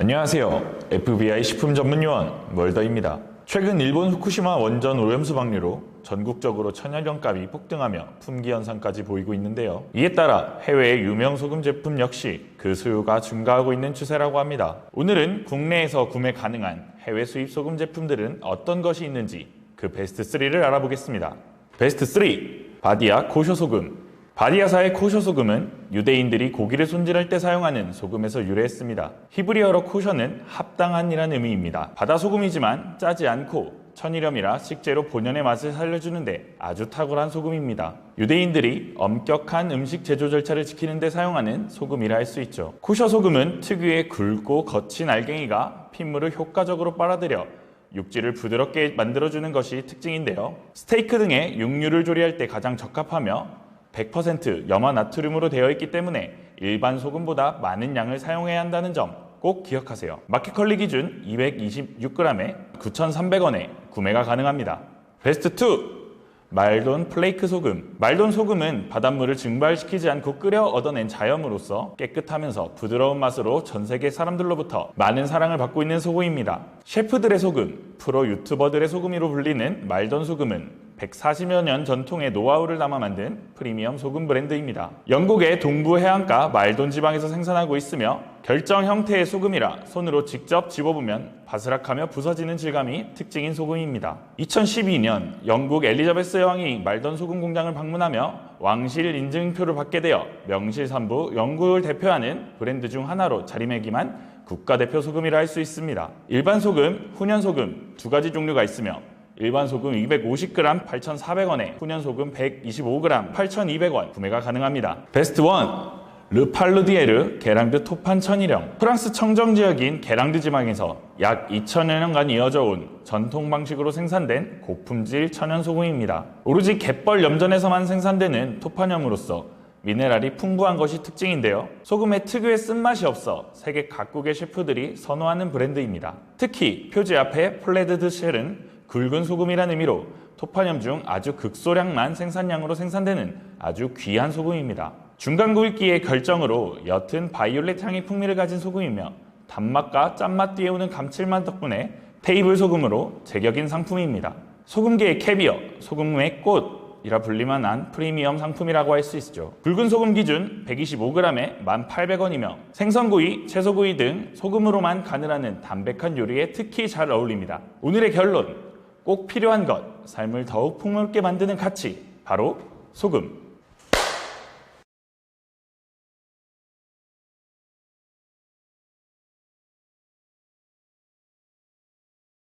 안녕하세요. FBI 식품 전문 요원 멀더입니다. 최근 일본 후쿠시마 원전 오염수 방류로 전국적으로 천연염 값이 폭등하며 품귀 현상까지 보이고 있는데요. 이에 따라 해외의 유명 소금 제품 역시 그 수요가 증가하고 있는 추세라고 합니다. 오늘은 국내에서 구매 가능한 해외 수입 소금 제품들은 어떤 것이 있는지 그 베스트 3를 알아보겠습니다. 베스트 3 바디아 코쇼 소금 바디아사의 코쇼 소금은 유대인들이 고기를 손질할 때 사용하는 소금에서 유래했습니다. 히브리어로 코쇼는 합당한이라는 의미입니다. 바다 소금이지만 짜지 않고 천일염이라 식재료 본연의 맛을 살려주는데 아주 탁월한 소금입니다. 유대인들이 엄격한 음식 제조 절차를 지키는 데 사용하는 소금이라 할 수 있죠. 코쇼 소금은 특유의 굵고 거친 알갱이가 핏물을 효과적으로 빨아들여 육질을 부드럽게 만들어주는 것이 특징인데요. 스테이크 등의 육류를 조리할 때 가장 적합하며 100% 염화 나트륨으로 되어 있기 때문에 일반 소금보다 많은 양을 사용해야 한다는 점 꼭 기억하세요. 마켓컬리 기준 226g에 9,300원에 구매가 가능합니다. 베스트 2 말돈 플레이크 소금. 말돈 소금은 바닷물을 증발시키지 않고 끓여 얻어낸 자염으로서 깨끗하면서 부드러운 맛으로 전 세계 사람들로부터 많은 사랑을 받고 있는 소금입니다. 셰프들의 소금, 프로 유튜버들의 소금으로 불리는 말돈 소금은 140여 년 전통의 노하우를 담아 만든 프리미엄 소금 브랜드입니다. 영국의 동부 해안가 말돈 지방에서 생산하고 있으며 결정 형태의 소금이라 손으로 직접 집어보면 바스락하며 부서지는 질감이 특징인 소금입니다. 2012년 영국 엘리자베스 여왕이 말던 소금 공장을 방문하며 왕실 인증표를 받게 되어 명실상부 영국을 대표하는 브랜드 중 하나로 자리매김한 국가대표 소금이라 할 수 있습니다. 일반 소금, 훈연 소금 두 가지 종류가 있으며 일반 소금 250g 8,400원에 훈연 소금 125g 8,200원 구매가 가능합니다. 베스트 1 르팔루디에르 게랑드 토판 천일염 프랑스 청정 지역인 게랑드 지방에서 약 2천여 년간 이어져 온 전통 방식으로 생산된 고품질 천연 소금입니다. 오로지 갯벌 염전에서만 생산되는 토판염으로서 미네랄이 풍부한 것이 특징인데요. 소금의 특유의 쓴맛이 없어 세계 각국의 셰프들이 선호하는 브랜드입니다. 특히 표지 앞에 플레드 드 쉘은 굵은 소금이라는 의미로 토파염 중 아주 극소량만 생산량으로 생산되는 아주 귀한 소금입니다. 중간 굵기의 결정으로 옅은 바이올렛 향의 풍미를 가진 소금이며 단맛과 짠맛 오는 감칠맛 덕분에 테이블 소금으로 제격인 상품입니다. 소금계의 캐비어, 소금의 꽃이라 불리만 한 프리미엄 상품이라고 할 수 있죠. 굵은 소금 기준 125g에 1,800원이며 생선구이, 채소구이 등 소금으로만 간을 하는 담백한 요리에 특히 잘 어울립니다. 오늘의 결론, 꼭 필요한 것, 삶을 더욱 풍요롭게 만드는 가치, 바로 소금.